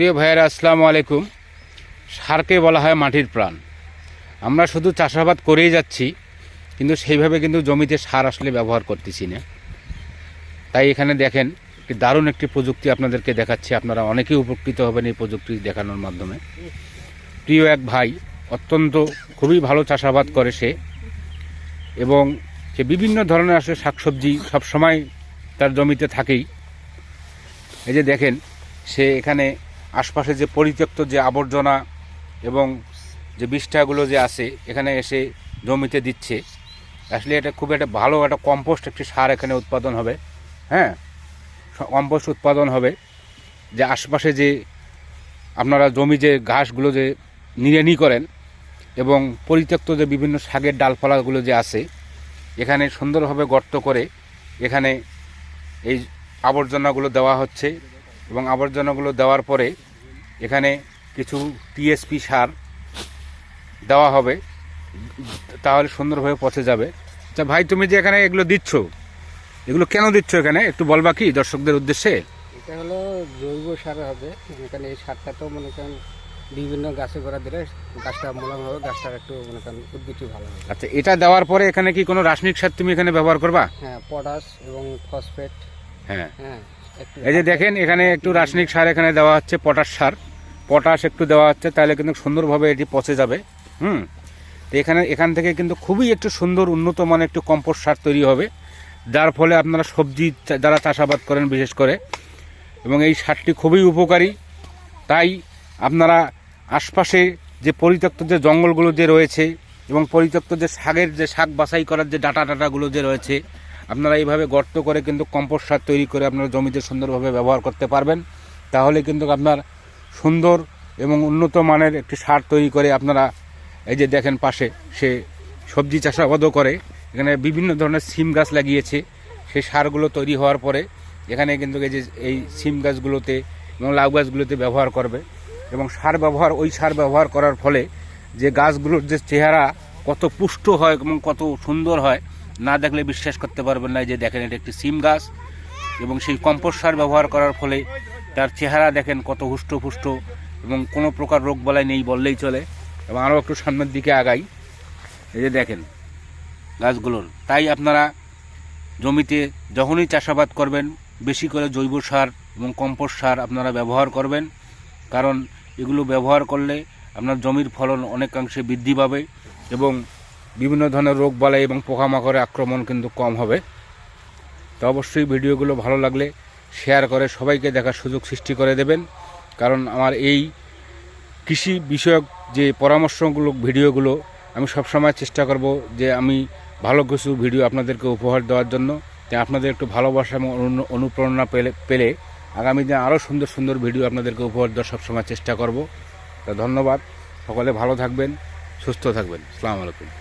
প্রিয় ভাইয়েরা, আসসালামু আলাইকুম। সারকে বলা হয় মাটির প্রাণ। আমরা শুধু চাষাবাদ করেই যাচ্ছি, কিন্তু সেইভাবে কিন্তু জমিতে সার আসলে ব্যবহার করতেছি না। তাই এখানে দেখেন, একটি দারুণ একটি প্রযুক্তি আপনাদেরকে দেখাচ্ছি। আপনারা অনেকেই উপকৃত হবেন এই প্রযুক্তি দেখানোর মাধ্যমে। প্রিয় এক ভাই, অত্যন্ত খুবই ভালো চাষাবাদ করে সে, এবং সে বিভিন্ন ধরনের আসলে শাকসবজি সবসময় তার জমিতে থাকেই। এই যে দেখেন, সে এখানে আশপাশে যে পরিত্যক্ত যে আবর্জনা এবং যে বিষ্ঠাগুলো যে আছে, এখানে এসে জমিতে দিচ্ছে, আসলে এটা খুব একটা ভালো একটা কম্পোস্ট একটি সার এখানে উৎপাদন হবে। হ্যাঁ কম্পোস্ট উৎপাদন হবে। যে আশপাশে যে আপনারা জমি যে ঘাসগুলো যে নিড়ানি করেন এবং পরিত্যক্ত যে বিভিন্ন শাকের ডালপালাগুলো যে আছে, এখানে সুন্দরভাবে গর্ত করে এখানে এই আবর্জনাগুলো দেওয়া হচ্ছে। এবং আবর্জনাগুলো দেওয়ার পরে এখানে কিছু টিএসপি সার দেওয়া হবে তাহলে সুন্দরভাবে পচে যাবে। আচ্ছা ভাই তুমি যে এখানে এগুলো দিচ্ছ এগুলো কেন দিচ্ছ এখানে? একটু বলবা কি দর্শকদের উদ্দেশ্যে? এটা হলো জৈব সার হবে এখানে এই সারটা তো মনে করেন বিভিন্ন গাছে গোড়া দিলে গাছটা মোলাম হবে গাছটার একটু মনে করেন উদ্ভিদটি ভালো হবে। আচ্ছা এটা দেওয়ার পরে এখানে কি কোনো রাসায়নিক সার তুমি এখানে ব্যবহার করবা? হ্যাঁ পটাশ এবং ফসফেট। হ্যাঁ। হ্যাঁ। এই যে দেখেন এখানে একটু রাসায়নিক সার এখানে দেওয়া হচ্ছে পটাশ সার। পটাশ একটু দেওয়া হচ্ছে তাহলে কিন্তু সুন্দরভাবে এটি পচে যাবে। হুম? তো এখানে এখান থেকে কিন্তু খুবই একটু সুন্দর উন্নত মানের একটু কম্পোস্ট সার তৈরি হবে। যার ফলে আপনারা সবজি যারা চাষাবাদ করেন বিশেষ করে এবং এই সারটি খুবই উপকারী। তাই আপনারা আশপাশে যে পরিত্যক্ত যে জঙ্গলগুলো যে রয়েছে এবং পরিত্যক্ত যে শাকের যে শাক বাছাই করার যে ডাটা ডাটাগুলো যে রয়েছে আপনারা এইভাবে গর্ত করে কিন্তু কম্পোস্ট সার তৈরি করে আপনারা জমিতে সুন্দরভাবে ব্যবহার করতে পারবেন। তাহলে কিন্তু আপনার সুন্দর এবং উন্নত মানের একটি সার তৈরি করে আপনারা এই যে দেখেন পাশে সে সবজি চাষাবাদও করে। এখানে বিভিন্ন ধরনের সিম গাছ লাগিয়েছে। সেই সারগুলো তৈরি হওয়ার পরে এখানে কিন্তু এই যে এই সিম গাছগুলোতে এবং লাউ গাছগুলোতে ব্যবহার করবে এবং সার ব্যবহার, ওই সার ব্যবহার করার ফলে যে গাছগুলোর যে চেহারা কত পুষ্ট হয় এবং কত সুন্দর হয় না দেখলে বিশ্বাস করতে পারবেন না যে দেখেন এটা একটি সিম গাছ এবং সেই কম্পোস্ট সার ব্যবহার করার ফলে তার চেহারা দেখেন কত হুষ্টপুষ্ট এবং কোনো প্রকার রোগ বলাই নেই বললেই চলে। এবং আরও একটু সামনের দিকে আগাই। এই যে দেখেন গাছগুলোর। তাই আপনারা জমিতে যখনই চাষাবাদ করবেন, বেশি করে জৈব সার এবং কম্পোস্ট সার আপনারা ব্যবহার করবেন। কারণ এগুলো ব্যবহার করলে আপনার জমির ফলন অনেকাংশে বৃদ্ধি পাবে এবং বিভিন্ন ধরনের রোগ বালাই এবং পোকামাকড়ের আক্রমণ কিন্তু কম হবে। তো অবশ্যই ভিডিওগুলো ভালো লাগলে শেয়ার করে সবাইকে দেখার সুযোগ সৃষ্টি করে দেবেন। কারণ আমার এই কৃষি বিষয়ক যে পরামর্শগুলো ভিডিওগুলো আমি সবসময় চেষ্টা করব যে আমি ভালো কিছু ভিডিও আপনাদেরকে উপহার দেওয়ার জন্য, যে আপনাদের একটু ভালোবাসা এবং অনু- অনুপ্রেরণা পেলে পেলে আগামী দিনে আরও সুন্দর সুন্দর ভিডিও আপনাদেরকে উপহার দেওয়ার সবসময় চেষ্টা করব। তা ধন্যবাদ। সকলে ভালো থাকবেন, সুস্থ থাকবেন। আসসালামু আলাইকুম।